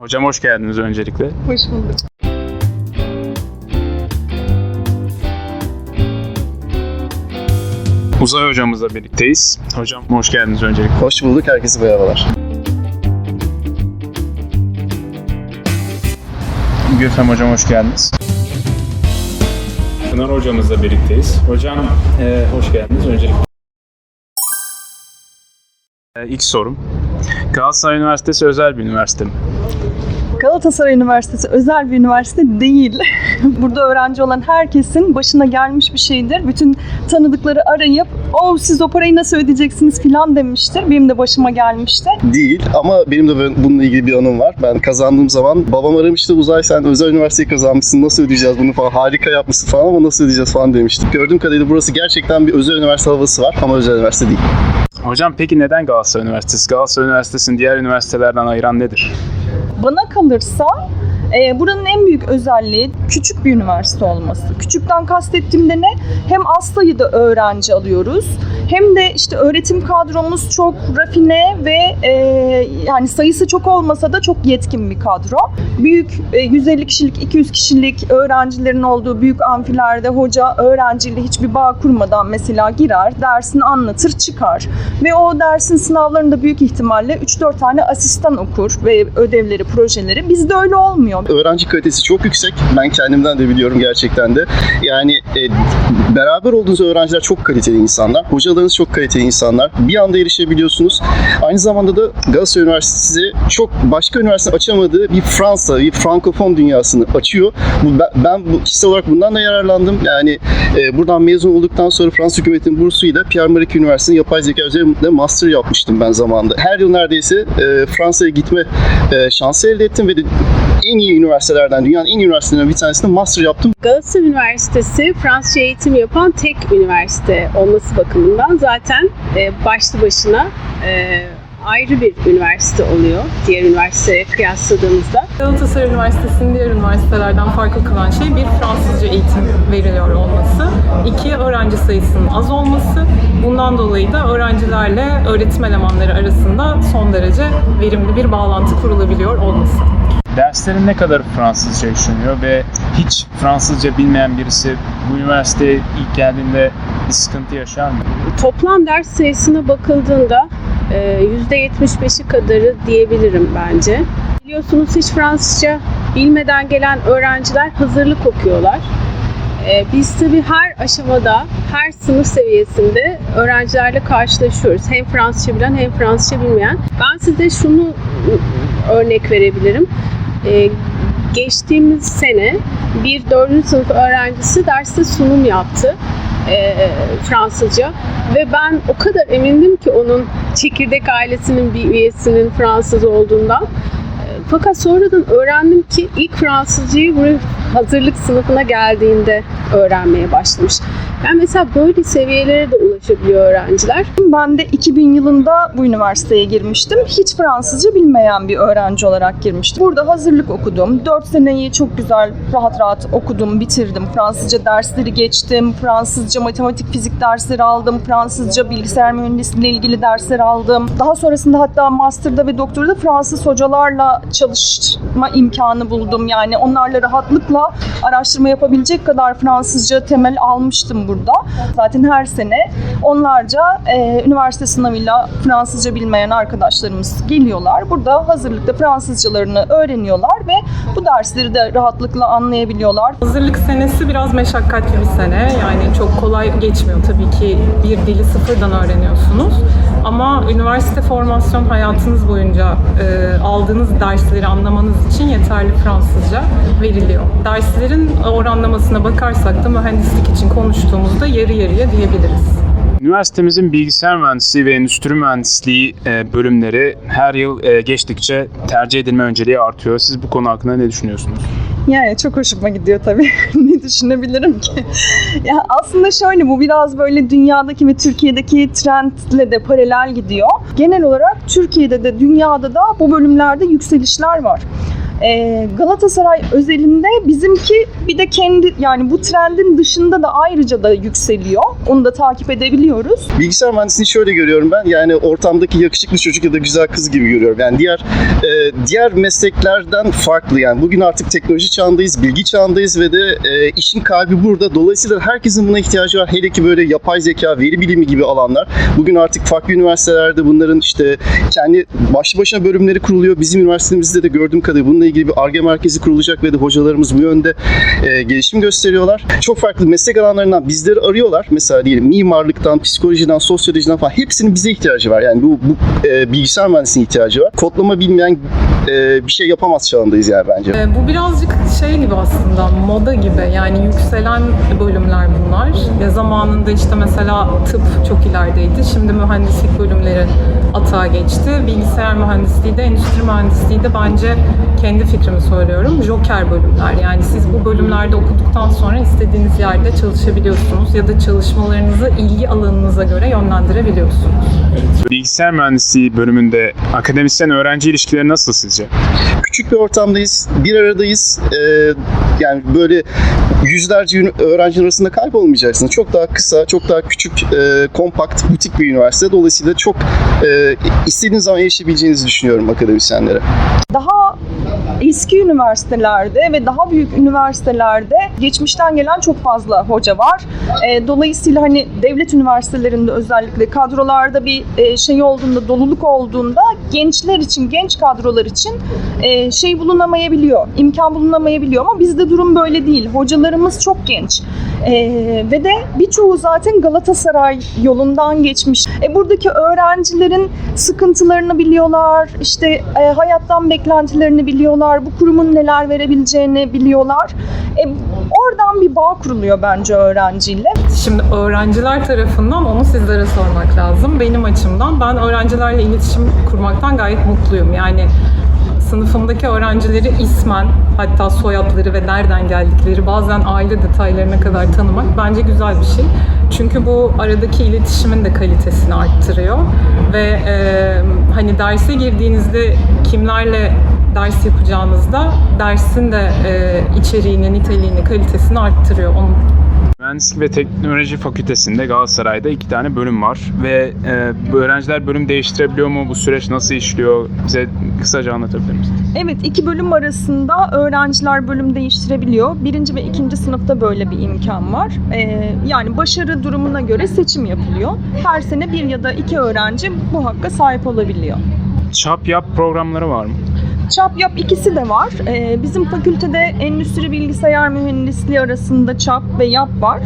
Hocam hoş geldiniz öncelikle. Hoş bulduk. Uzay hocamızla birlikteyiz. Hocam hoş geldiniz öncelikle. Hoş bulduk, herkese merhabalar. Gülfem hocam hoş geldiniz. Pınar hocamızla birlikteyiz. Hocam e, hoş geldiniz öncelikle. E, ilk sorum. Galatasaray Üniversitesi özel bir üniversite mi? Galatasaray Üniversitesi özel bir üniversite değil. Burada öğrenci olan herkesin başına gelmiş bir şeydir. Bütün tanıdıkları arayıp o siz o parayı nasıl ödeyeceksiniz filan demiştir. Benim de başıma gelmişti. Değil ama benim de bununla ilgili bir anım var. Ben kazandığım zaman babam aramıştı Uzay sen özel üniversiteyi kazanmışsın nasıl ödeyeceğiz bunu falan harika yapmışsın falan ama nasıl ödeyeceğiz falan demiştim. Gördüğüm kadarıyla burası gerçekten bir özel üniversite havası var ama özel üniversite değil. Hocam peki neden Galatasaray Üniversitesi? Galatasaray Üniversitesi'ni diğer üniversitelerden ayıran nedir? Bana kalırsa e, buranın en büyük özelliği küçük bir üniversite olması. Küçükten kastettiğimde ne? Hem az sayıda öğrenci alıyoruz hem de işte öğretim kadromuz çok rafine ve e, yani sayısı çok olmasa da çok yetkin bir kadro. Büyük e, 150 kişilik, 200 kişilik öğrencilerin olduğu büyük amfilerde hoca öğrenciyle hiçbir bağ kurmadan mesela girer, dersini anlatır, çıkar. Ve o dersin sınavlarında büyük ihtimalle 3-4 tane asistan okur ve ödevleri, projeleri. Bizde öyle olmuyor. Öğrenci kalitesi çok yüksek. Ben kendimden de biliyorum gerçekten de. Yani e, beraber olduğunuz öğrenciler çok kaliteli insanlar. Hocalarınız çok kaliteli insanlar. Bir anda erişebiliyorsunuz. Aynı zamanda da Galatasaray Üniversitesi size çok başka üniversite açamadığı bir Fransa, bir Frankofon dünyasını açıyor. Ben, ben bu, kişisel olarak bundan da yararlandım. Yani e, buradan mezun olduktan sonra Fransız hükümetinin bursuyla Pierre Marie Üniversitesi'nin yapay zeka üzerinde master yapmıştım ben zamanında. Her yıl neredeyse e, Fransa'ya gitme e, şansı elde ettim ve de en iyi üniversitelerden, dünyanın en iyi üniversitelerinden bir tanesinde master yaptım. Galatasaray Üniversitesi Fransızca eğitim yapan tek üniversite olması bakımından zaten e, başlı başına e, ayrı bir üniversite oluyor diğer üniversiteye kıyasladığımızda. Galatasaray Üniversitesi'nin diğer üniversitelerden farklı kılan şey bir Fransızca eğitim veriliyor olması. iki öğrenci sayısının az olması. Bundan dolayı da öğrencilerle öğretim elemanları arasında son derece verimli bir bağlantı kurulabiliyor olması. Derslerin ne kadar Fransızca işleniyor ve hiç Fransızca bilmeyen birisi bu üniversiteye ilk geldiğinde bir sıkıntı yaşar mı? Toplam ders sayısına bakıldığında e, %75'i kadarı diyebilirim bence. Biliyorsunuz hiç Fransızca bilmeden gelen öğrenciler hazırlık okuyorlar. E, Biz tabii her aşamada, her sınıf seviyesinde öğrencilerle karşılaşıyoruz. Hem Fransızca bilen hem Fransızca bilmeyen. Ben size şunu örnek verebilirim. E, Geçtiğimiz sene bir dördüncü sınıf öğrencisi derste sunum yaptı e, Fransızca ve ben o kadar emindim ki onun çekirdek ailesinin bir üyesinin Fransız olduğundan. E, Fakat sonradan öğrendim ki ilk Fransızcayı buraya hazırlık sınıfına geldiğinde öğrenmeye başlamış. Yani mesela böyle seviyelere de ulaşabiliyor öğrenciler. Ben de 2000 yılında bu üniversiteye girmiştim. Hiç Fransızca bilmeyen bir öğrenci olarak girmiştim. Burada hazırlık okudum. 4 seneyi çok güzel, rahat rahat okudum, bitirdim. Fransızca dersleri geçtim. Fransızca matematik, fizik dersleri aldım. Fransızca bilgisayar mühendisliğiyle ilgili dersler aldım. Daha sonrasında hatta master'da ve doktorada Fransız hocalarla çalışma imkanı buldum. Yani onlarla rahatlıkla araştırma yapabilecek kadar Fransızca temel almıştım burada. Zaten her sene onlarca e, üniversite sınavıyla Fransızca bilmeyen arkadaşlarımız geliyorlar. Burada hazırlıkta Fransızcalarını öğreniyorlar ve bu dersleri de rahatlıkla anlayabiliyorlar. Hazırlık senesi biraz meşakkatli bir sene. Yani çok kolay geçmiyor tabii ki bir dili sıfırdan öğreniyorsunuz. Ama üniversite formasyon hayatınız boyunca e, aldığınız dersleri anlamanız için yeterli Fransızca veriliyor. Derslerin oranlamasına bakarsak da mühendislik için konuştuğumuzda yarı yarıya diyebiliriz. Üniversitemizin bilgisayar mühendisliği ve endüstri mühendisliği e, bölümleri her yıl e, geçtikçe tercih edilme önceliği artıyor. Siz bu konu hakkında ne düşünüyorsunuz? Yani çok hoşuma gidiyor tabii. ne düşünebilirim ki? ya aslında şöyle bu biraz böyle dünyadaki ve Türkiye'deki trendle de paralel gidiyor. Genel olarak Türkiye'de de dünyada da bu bölümlerde yükselişler var. Ee, Galatasaray özelinde bizimki bir de kendi yani bu trendin dışında da ayrıca da yükseliyor. Onu da takip edebiliyoruz. Bilgisayar mühendisliğini şöyle görüyorum ben. Yani ortamdaki yakışıklı çocuk ya da güzel kız gibi görüyorum. Yani diğer e, diğer mesleklerden farklı. Yani bugün artık teknoloji çağındayız, bilgi çağındayız ve de e, işin kalbi burada. Dolayısıyla herkesin buna ihtiyacı var. Hele ki böyle yapay zeka, veri bilimi gibi alanlar. Bugün artık farklı üniversitelerde bunların işte kendi başlı başına bölümleri kuruluyor. Bizim üniversitemizde de gördüğüm kadarıyla bununla ilgili bir ARGE merkezi kurulacak ve de hocalarımız bu yönde e, gelişim gösteriyorlar. Çok farklı meslek alanlarından bizleri arıyorlar. Mesela diyelim mimarlıktan, psikolojiden, sosyolojiden falan hepsinin bize ihtiyacı var. Yani bu, bu e, bilgisayar mühendisliğine ihtiyacı var. Kodlama bilmeyen e, bir şey yapamaz çağındayız yani bence. Ee, Bu birazcık şey gibi aslında moda gibi yani yükselen bölümler bunlar. Ya zamanında işte mesela tıp çok ilerideydi. Şimdi mühendislik bölümleri atağa geçti. Bilgisayar mühendisliği de endüstri mühendisliği de bence kendi fikrimi söylüyorum. Joker bölümler. Yani siz bu bölümlerde okuduktan sonra istediğiniz yerde çalışabiliyorsunuz ya da çalışmalarınızı ilgi alanınıza göre yönlendirebiliyorsunuz. Bilgisayar mühendisliği bölümünde akademisyen öğrenci ilişkileri nasıl sizce? Küçük bir ortamdayız, bir aradayız. E, yani böyle yüzlerce öğrencinin arasında kaybolmayacaksınız. Çok daha kısa, çok daha küçük, e, kompakt, butik bir üniversite. Dolayısıyla çok e, istediğiniz zaman erişebileceğinizi düşünüyorum akademisyenlere. Daha eski üniversitelerde ve daha büyük üniversitelerde geçmişten gelen çok fazla hoca var. E, dolayısıyla hani devlet üniversitelerinde özellikle kadrolarda bir e, şey olduğunda, doluluk olduğunda gençler için, genç kadrolar için e, şey bulunamayabiliyor, imkan bulunamayabiliyor ama bizde durum böyle değil. Hocalarımız çok genç. E, ve de birçoğu zaten Galatasaray yolundan geçmiş. E, buradaki öğrencilerin sıkıntılarını biliyorlar, işte e, hayattan beklentilerini biliyorlar, bu kurumun neler verebileceğini biliyorlar. E, oradan bir bağ kuruluyor bence öğrenciyle. Şimdi öğrenciler tarafından onu sizlere sormak lazım. Benim açımdan ben öğrencilerle iletişim kurmaktan gayet mutluyum. Yani sınıfımdaki öğrencileri ismen hatta soyadları ve nereden geldikleri bazen aile detaylarına kadar tanımak bence güzel bir şey. Çünkü bu aradaki iletişimin de kalitesini arttırıyor ve e, hani derse girdiğinizde kimlerle ders yapacağınızda dersin de e, içeriğini, niteliğini, kalitesini arttırıyor. Onu Mühendislik ve Teknoloji Fakültesinde Galatasaray'da iki tane bölüm var ve e, bu öğrenciler bölüm değiştirebiliyor mu? Bu süreç nasıl işliyor? Bize kısaca anlatabilir misiniz? Evet, iki bölüm arasında öğrenciler bölüm değiştirebiliyor. Birinci ve ikinci sınıfta böyle bir imkan var. Ee, yani başarı durumuna göre seçim yapılıyor. Her sene bir ya da iki öğrenci bu hakka sahip olabiliyor. Çap yap programları var mı? ÇAP YAP ikisi de var. Ee, bizim fakültede endüstri bilgisayar mühendisliği arasında ÇAP ve YAP var.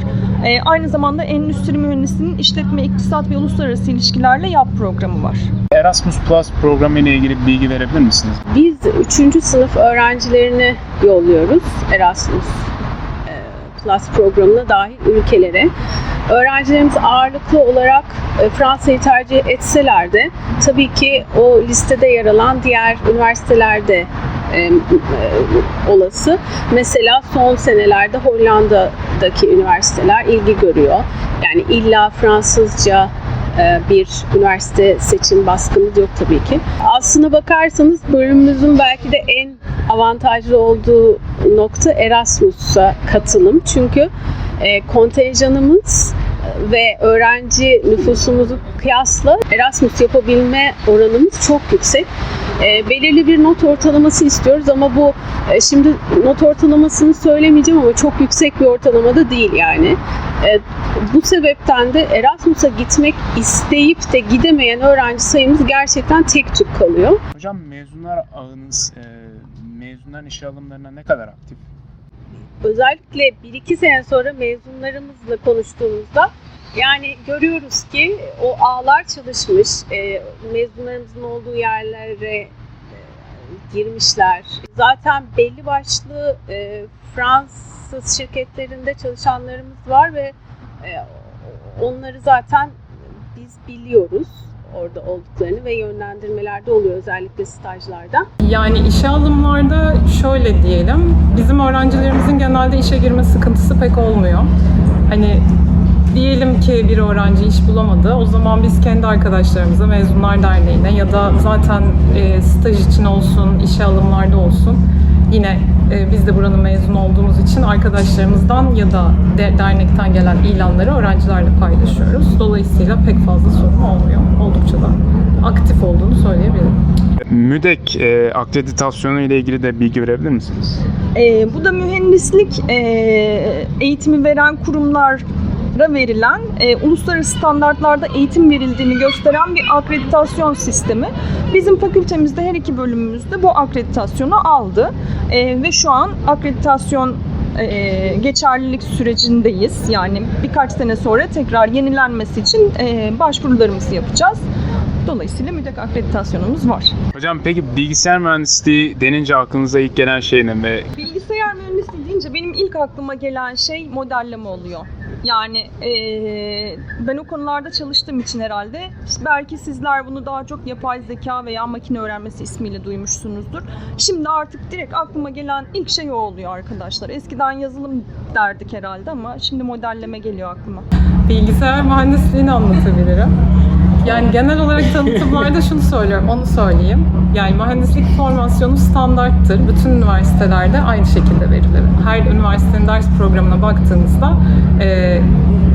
Ee, aynı zamanda endüstri mühendisliğinin işletme, iktisat ve uluslararası ilişkilerle YAP programı var. Erasmus Plus programı ile ilgili bilgi verebilir misiniz? Biz 3. sınıf öğrencilerini yolluyoruz Erasmus Plus programına dahil ülkelere. Öğrencilerimiz ağırlıklı olarak e, Fransa'yı tercih etseler de tabii ki o listede yer alan diğer üniversitelerde e, e, olası. Mesela son senelerde Hollanda'daki üniversiteler ilgi görüyor. Yani illa Fransızca e, bir üniversite seçim baskımız yok tabii ki. Aslına bakarsanız bölümümüzün belki de en avantajlı olduğu nokta Erasmus'a katılım. Çünkü e, kontenjanımız ve öğrenci nüfusumuzu kıyasla Erasmus yapabilme oranımız çok yüksek. E, belirli bir not ortalaması istiyoruz ama bu e, şimdi not ortalamasını söylemeyeceğim ama çok yüksek bir ortalama da değil yani. E, bu sebepten de Erasmus'a gitmek isteyip de gidemeyen öğrenci sayımız gerçekten tek tük kalıyor. Hocam mezunlar ağınız e, mezunların işe alımlarına ne kadar aktif? Özellikle 1-2 sene sonra mezunlarımızla konuştuğumuzda yani görüyoruz ki o ağlar çalışmış, e, mezunlarımızın olduğu yerlere e, girmişler. Zaten belli başlı e, Fransız şirketlerinde çalışanlarımız var ve e, onları zaten biz biliyoruz orada olduklarını ve yönlendirmelerde oluyor özellikle stajlarda. Yani işe alımlarda şöyle diyelim, bizim öğrencilerimizin genelde işe girme sıkıntısı pek olmuyor. Hani diyelim ki bir öğrenci iş bulamadı. O zaman biz kendi arkadaşlarımıza, Mezunlar Derneği'ne ya da zaten e, staj için olsun, işe alımlarda olsun yine e, biz de buranın mezun olduğumuz için arkadaşlarımızdan ya da de- dernekten gelen ilanları öğrencilerle paylaşıyoruz. Dolayısıyla pek fazla sorun olmuyor. Oldukça da aktif olduğunu söyleyebilirim. MÜDEK e, akreditasyonu ile ilgili de bilgi verebilir misiniz? Ee, bu da mühendislik e, eğitimi veren kurumlara verilen, e, uluslararası standartlarda eğitim verildiğini gösteren bir akreditasyon sistemi. Bizim fakültemizde her iki bölümümüzde bu akreditasyonu aldı E, ve şu an akreditasyon e, geçerlilik sürecindeyiz. Yani birkaç sene sonra tekrar yenilenmesi için e, başvurularımızı yapacağız. Dolayısıyla müdek akreditasyonumuz var. Hocam peki bilgisayar mühendisliği denince aklınıza ilk gelen şey ne Bilgisayar mühendisliği deyince benim ilk aklıma gelen şey modelleme oluyor. Yani eee, ben o konularda çalıştığım için herhalde belki sizler bunu daha çok yapay zeka veya makine öğrenmesi ismiyle duymuşsunuzdur. Şimdi artık direkt aklıma gelen ilk şey o oluyor arkadaşlar. Eskiden yazılım derdik herhalde ama şimdi modelleme geliyor aklıma. bilgisayar mühendisliğini anlatabilirim. Yani genel olarak tanıtımlarda şunu söylüyorum, onu söyleyeyim. Yani mühendislik formasyonu standarttır. Bütün üniversitelerde aynı şekilde verilir. Her üniversitenin ders programına baktığınızda e,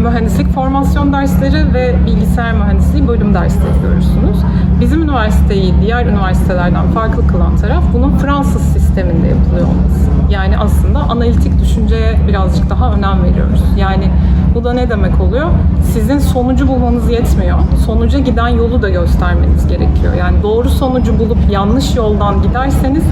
mühendislik formasyon dersleri ve bilgisayar mühendisliği bölüm dersleri görürsünüz. Bizim üniversiteyi diğer üniversitelerden farklı kılan taraf bunun Fransız sisteminde yapılıyor olması. Yani aslında analitik düşünceye birazcık daha önem veriyoruz. Yani bu da ne demek oluyor? Sizin sonucu bulmanız yetmiyor. Sonuca giden yolu da göstermeniz gerekiyor. Yani doğru sonucu bulup yanlış yoldan giderseniz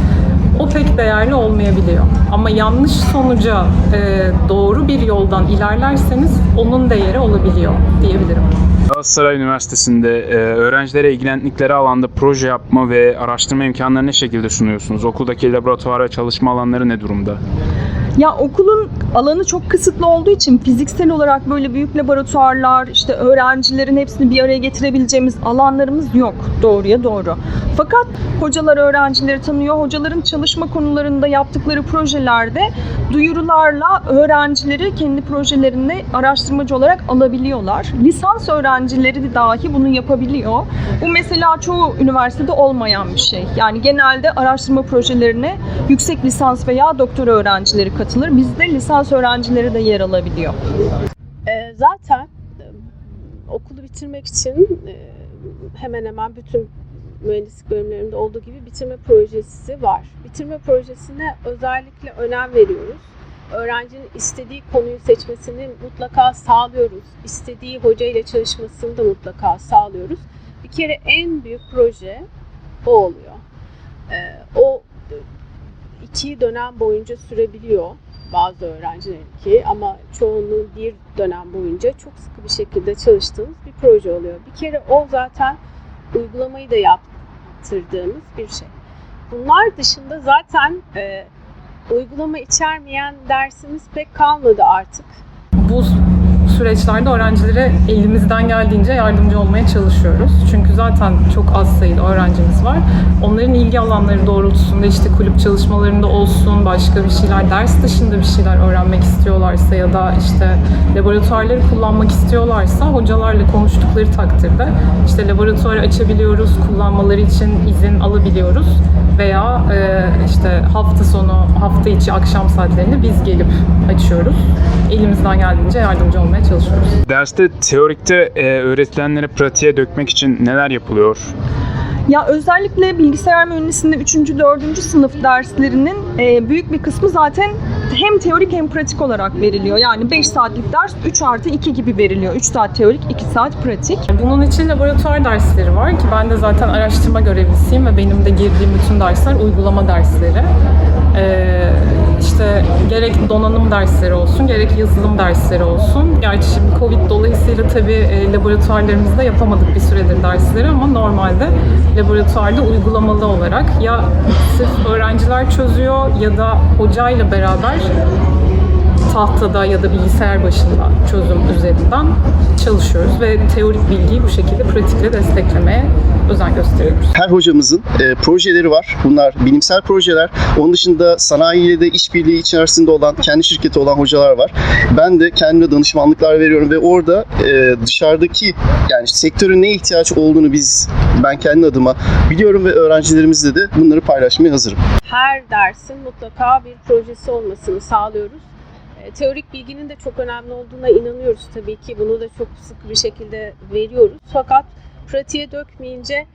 o pek değerli olmayabiliyor. Ama yanlış sonuca e, doğru bir yoldan ilerlerseniz onun değeri olabiliyor diyebilirim. Galatasaray Üniversitesi'nde e, öğrencilere ilgilendikleri alanda proje yapma ve araştırma imkanları ne şekilde sunuyorsunuz? Okuldaki laboratuvar ve çalışma alanları ne durumda? Ya okulun alanı çok kısıtlı olduğu için fiziksel olarak böyle büyük laboratuvarlar, işte öğrencilerin hepsini bir araya getirebileceğimiz alanlarımız yok doğruya doğru. Fakat hocalar öğrencileri tanıyor. Hocaların çalışma konularında yaptıkları projelerde duyurularla öğrencileri kendi projelerinde araştırmacı olarak alabiliyorlar. Lisans öğrencileri de dahi bunu yapabiliyor. Bu mesela çoğu üniversitede olmayan bir şey. Yani genelde araştırma projelerine yüksek lisans veya doktora öğrencileri katılır. Bizde lisans öğrencileri de yer alabiliyor. Ee, zaten e, okulu bitirmek için e, hemen hemen bütün mühendislik bölümlerinde olduğu gibi bitirme projesi var. Bitirme projesine özellikle önem veriyoruz. Öğrencinin istediği konuyu seçmesini mutlaka sağlıyoruz. İstediği hoca ile çalışmasını da mutlaka sağlıyoruz. Bir kere en büyük proje o oluyor. Ee, o iki dönem boyunca sürebiliyor bazı öğrencilerinki ama çoğunluğu bir dönem boyunca çok sıkı bir şekilde çalıştığımız bir proje oluyor. Bir kere o zaten uygulamayı da yaptırdığımız bir şey. Bunlar dışında zaten e, uygulama içermeyen dersimiz pek kalmadı artık. bu süreçlerde öğrencilere elimizden geldiğince yardımcı olmaya çalışıyoruz. Çünkü zaten çok az sayıda öğrencimiz var. Onların ilgi alanları doğrultusunda işte kulüp çalışmalarında olsun, başka bir şeyler, ders dışında bir şeyler öğrenmek istiyorlarsa ya da işte laboratuvarları kullanmak istiyorlarsa hocalarla konuştukları takdirde işte laboratuvarı açabiliyoruz, kullanmaları için izin alabiliyoruz veya e, işte hafta sonu, hafta içi akşam saatlerinde biz gelip açıyoruz. Elimizden geldiğince yardımcı olmaya çalışıyoruz. Derste teorikte e, öğretilenleri pratiğe dökmek için neler yapılıyor? Ya özellikle bilgisayar mühendisliğinde 3. 4. sınıf derslerinin e, büyük bir kısmı zaten hem teorik hem pratik olarak veriliyor. Yani 5 saatlik ders 3 artı 2 gibi veriliyor. 3 saat teorik, 2 saat pratik. Bunun için laboratuvar dersleri var ki ben de zaten araştırma görevlisiyim ve benim de girdiğim bütün dersler uygulama dersleri. Ee, işte donanım dersleri olsun, gerek yazılım dersleri olsun. Gerçi şimdi Covid dolayısıyla tabii e, laboratuvarlarımızda yapamadık bir süredir dersleri ama normalde laboratuvarda uygulamalı olarak ya sırf öğrenciler çözüyor ya da hocayla beraber tahtada ya da bilgisayar başında çözüm üzerinden çalışıyoruz ve teorik bilgiyi bu şekilde pratikle desteklemeye özen gösteriyoruz. Her hocamızın e, projeleri var. Bunlar bilimsel projeler. Onun dışında sanayiyle de işbirliği içerisinde olan, kendi şirketi olan hocalar var. Ben de kendime danışmanlıklar veriyorum ve orada e, dışarıdaki yani sektörün ne ihtiyaç olduğunu biz ben kendi adıma biliyorum ve öğrencilerimizle de bunları paylaşmaya hazırım. her dersin mutlaka bir projesi olmasını sağlıyoruz. E, Teorik bilginin de çok önemli olduğuna inanıyoruz tabii ki. Bunu da çok sık bir şekilde veriyoruz. Fakat pratiğe dökmeyince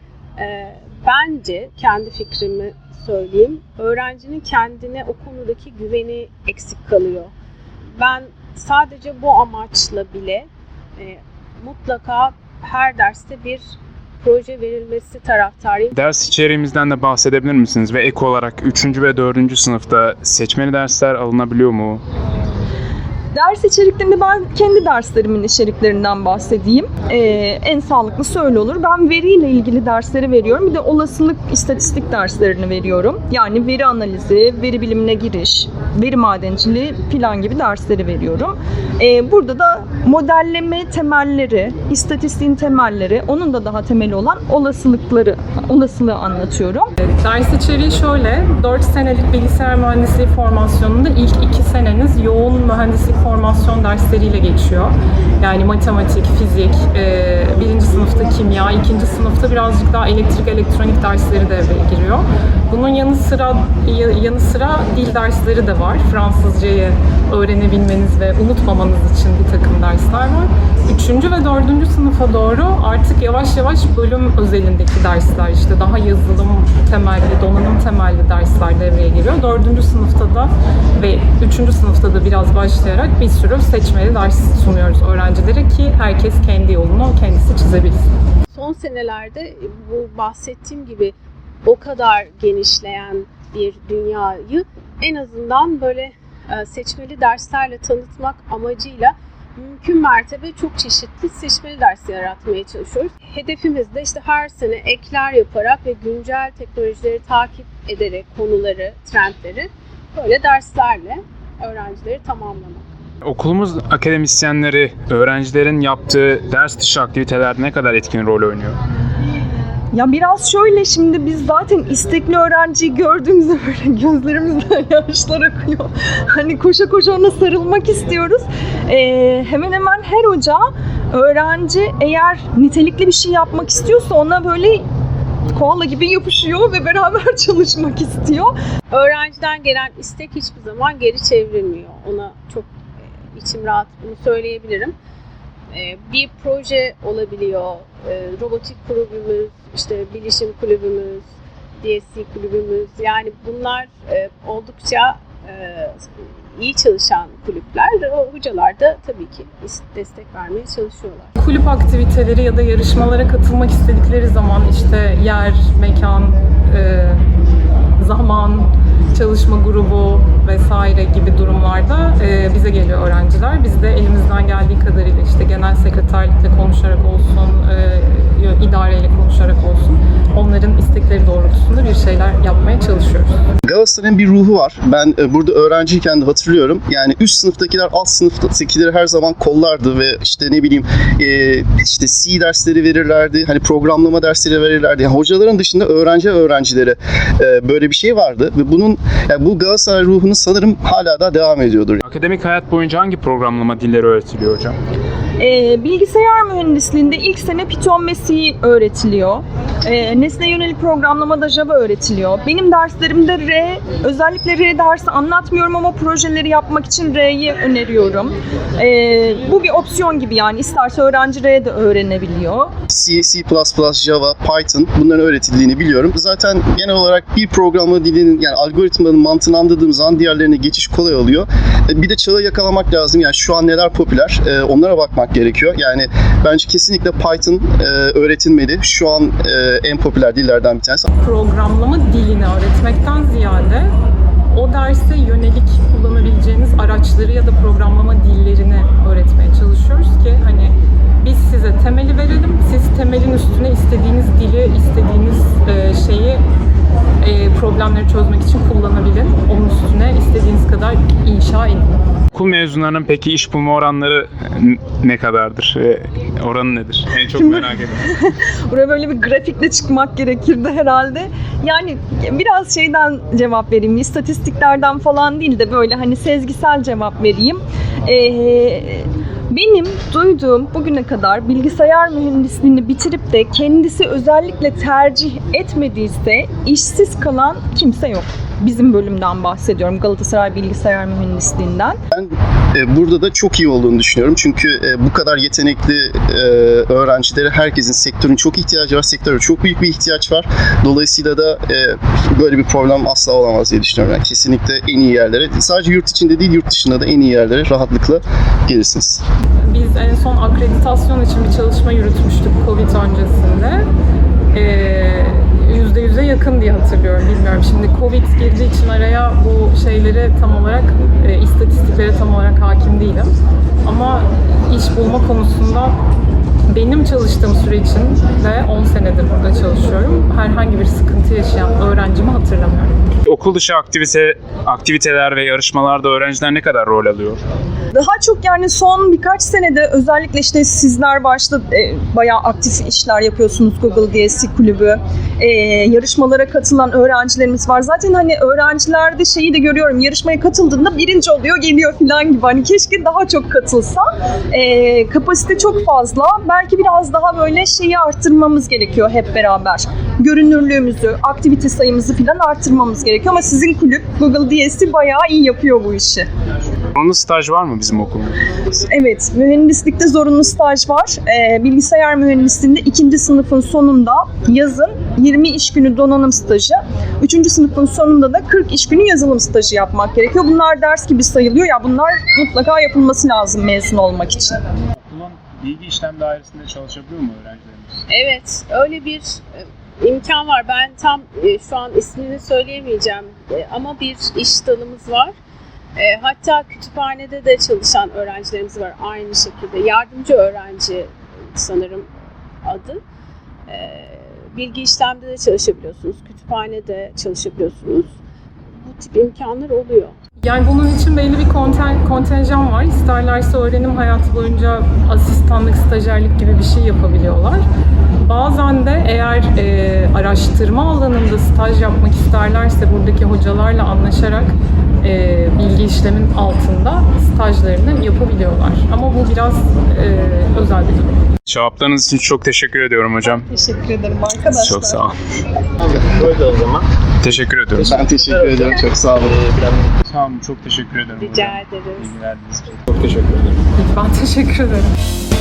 e, bence kendi fikrimi söyleyeyim. Öğrencinin kendine o konudaki güveni eksik kalıyor. Ben sadece bu amaçla bile e, mutlaka her derste bir proje verilmesi taraftarıyım. Ders içeriğimizden de bahsedebilir misiniz? Ve ek olarak 3. ve 4. sınıfta seçmeli dersler alınabiliyor mu? Ders içeriklerinde ben kendi derslerimin içeriklerinden bahsedeyim. Ee, en sağlıklısı öyle olur. Ben veriyle ilgili dersleri veriyorum. Bir de olasılık istatistik derslerini veriyorum. Yani veri analizi, veri bilimine giriş, veri madenciliği plan gibi dersleri veriyorum. Ee, burada da modelleme temelleri, istatistiğin temelleri, onun da daha temeli olan olasılıkları, olasılığı anlatıyorum. Ders içeriği şöyle, 4 senelik bilgisayar mühendisliği formasyonunda ilk 2 seneniz yoğun mühendislik formasyon dersleriyle geçiyor. Yani matematik, fizik, e, birinci sınıfta kimya, ikinci sınıfta birazcık daha elektrik, elektronik dersleri devreye giriyor. Bunun yanı sıra yanı sıra dil dersleri de var. Fransızcayı öğrenebilmeniz ve unutmamanız için bir takım dersler var. Üçüncü ve dördüncü sınıfa doğru artık yavaş yavaş bölüm özelindeki dersler işte daha yazılım temelli, donanım temelli dersler devreye giriyor. Dördüncü sınıfta da ve üçüncü sınıfta da biraz başlayarak bir sürü seçmeli ders sunuyoruz öğrencilere ki herkes kendi yolunu kendisi çizebilsin. son senelerde bu bahsettiğim gibi o kadar genişleyen bir dünyayı en azından böyle e, seçmeli derslerle tanıtmak amacıyla mümkün mertebe çok çeşitli seçmeli ders yaratmaya çalışıyoruz. Hedefimiz de işte her sene ekler yaparak ve güncel teknolojileri takip ederek konuları, trendleri böyle derslerle öğrencileri tamamlamak. Okulumuz akademisyenleri öğrencilerin yaptığı ders dışı aktivitelerde ne kadar etkin rol oynuyor? Ya biraz şöyle şimdi biz zaten istekli öğrenciyi gördüğümüzde böyle gözlerimizden yaşlar akıyor. Hani koşa koşa ona sarılmak istiyoruz. Ee, hemen hemen her hoca öğrenci eğer nitelikli bir şey yapmak istiyorsa ona böyle koala gibi yapışıyor ve beraber çalışmak istiyor. öğrenciden gelen istek hiçbir zaman geri çevrilmiyor. Ona çok içim rahat bunu söyleyebilirim. E, Bir proje olabiliyor, e, robotik kulübümüz, işte bilişim kulübümüz, DSC kulübümüz. Yani bunlar e, oldukça e, iyi çalışan kulüpler. O hocalar da tabii ki destek vermeye çalışıyorlar. Kulüp aktiviteleri ya da yarışmalara katılmak istedikleri zaman işte yer, mekan, e, zaman, çalışma grubu vesaire gibi durumlarda e, bize geliyor öğrenciler. Biz de elimizden geldiği kadarıyla işte genel sekreterlikle konuşarak olsun, e, idareyle konuşarak olsun onların istekleri doğrultusunda bir şeyler yapmaya çalışıyoruz. Galatasaray'ın bir ruhu var. Ben e, burada öğrenciyken de hatırlıyorum. Yani üst sınıftakiler alt sınıftakileri her zaman kollardı ve işte ne bileyim e, işte C dersleri verirlerdi. Hani programlama dersleri verirlerdi. Yani hocaların dışında öğrenci öğrencilere e, böyle bir şey vardı ve bunun yani bu Galatasaray ruhunu sanırım hala da devam ediyordur. Akademik hayat boyunca hangi programlama dilleri öğretiliyor hocam? Ee, bilgisayar mühendisliğinde ilk sene Python ve C öğretiliyor. Ee, nesne yönelik programlamada Java öğretiliyor. Benim derslerimde R, özellikle R dersi anlatmıyorum ama projeleri yapmak için R'yi öneriyorum. Ee, bu bir opsiyon gibi yani isterse öğrenci R de öğrenebiliyor. C, C++, Java, Python bunların öğretildiğini biliyorum. Zaten genel olarak bir programlama dilinin yani algoritmanın mantığını anladığım zaman diğerlerine geçiş kolay oluyor. E, Bir de çağı yakalamak lazım. Yani şu an neler popüler e, onlara bakmak gerekiyor. Yani bence kesinlikle Python e, öğretilmeli. Şu an e, en popüler dillerden bir tanesi. programlama dilini öğretmekten ziyade o derse yönelik kullanabileceğiniz araçları ya da programlama dillerini öğretmeye çalışıyoruz ki hani biz size temeli verelim, siz temelin üstüne istediğiniz dili, istediğiniz e, şeyi e, problemleri çözmek için kullanabilin. Onun üstüne istediğiniz kadar inşa edin. Okul mezunlarının peki iş bulma oranları ne kadardır? Ve oranı nedir? En çok merak ediyorum. Buraya böyle bir grafikle çıkmak gerekirdi herhalde. Yani biraz şeyden cevap vereyim. İstatistiklerden falan değil de böyle hani sezgisel cevap vereyim. Ee, benim duyduğum bugüne kadar bilgisayar mühendisliğini bitirip de kendisi özellikle tercih etmediyse işsiz kalan kimse yok. Bizim bölümden bahsediyorum. Galatasaray Bilgisayar Mühendisliğinden. E, burada da çok iyi olduğunu düşünüyorum. Çünkü e, bu kadar yetenekli e, öğrencileri herkesin sektörün çok ihtiyacı var. Sektöre çok büyük bir ihtiyaç var. Dolayısıyla da e, böyle bir problem asla olamaz diye düşünüyorum. Yani kesinlikle en iyi yerlere, sadece yurt içinde değil yurt dışında da en iyi yerlere rahatlıkla gelirsiniz. Biz en son akreditasyon için bir çalışma yürütmüştük Covid öncesinde. Ee, %100'e yakın diye hatırlıyorum, bilmiyorum. Şimdi Covid girdiği için araya bu şeylere tam olarak, e, istatistiklere tam olarak hakim değilim. Ama iş bulma konusunda benim çalıştığım süre için ve 10 senedir burada çalışıyorum. Herhangi bir sıkıntı yaşayan öğrencimi hatırlamıyorum. Okul dışı aktivite, aktiviteler ve yarışmalarda öğrenciler ne kadar rol alıyor? Daha çok yani son birkaç senede özellikle işte sizler başta e, bayağı aktif işler yapıyorsunuz Google GSC kulübü. E, yarışmalara katılan öğrencilerimiz var. Zaten hani öğrencilerde şeyi de görüyorum. Yarışmaya katıldığında birinci oluyor, geliyor falan gibi. Hani keşke daha çok katılsa. E, kapasite çok fazla. Belki biraz daha böyle şeyi arttırmamız gerekiyor hep beraber. Görünürlüğümüzü, aktivite sayımızı falan arttırmamız gerekiyor. Ama sizin kulüp Google DSC bayağı iyi yapıyor bu işi. Onun staj var mı bizim okulda? Evet, mühendislikte zorunlu staj var. Ee, bilgisayar mühendisliğinde ikinci sınıfın sonunda yazın 20 iş günü donanım stajı, üçüncü sınıfın sonunda da 40 iş günü yazılım stajı yapmak gerekiyor. Bunlar ders gibi sayılıyor ya bunlar mutlaka yapılması lazım mezun olmak için. Okulun bilgi işlem dairesinde çalışabiliyor mu öğrencilerimiz? Evet, öyle bir e, imkan var. Ben tam e, şu an ismini söyleyemeyeceğim E, ama bir iş dalımız var. E, Hatta kütüphanede de çalışan öğrencilerimiz var aynı şekilde. Yardımcı öğrenci sanırım adı. E, Bilgi işlemde de çalışabiliyorsunuz, kütüphanede çalışabiliyorsunuz. Bu tip imkanlar oluyor. Yani bunun için belli bir konten, kontenjan var. İsterlerse öğrenim hayatı boyunca asistanlık, stajyerlik gibi bir şey yapabiliyorlar. Bazen de eğer e, araştırma alanında staj yapmak isterlerse buradaki hocalarla anlaşarak e, bilgi işlemin altında stajlarını yapabiliyorlar. Ama bu biraz e, özel bir durum. Cevaplarınız için çok teşekkür ediyorum hocam. Teşekkür ederim arkadaşlar. Çok sağ olun. Böyle o zaman. Teşekkür ediyoruz. Ben teşekkür ederim. Çok sağ olun. Ee, olun. Çok teşekkür ederim Rica hocam. ederiz. Bilgi verdiğiniz için. çok teşekkür ederim. Ben teşekkür ederim.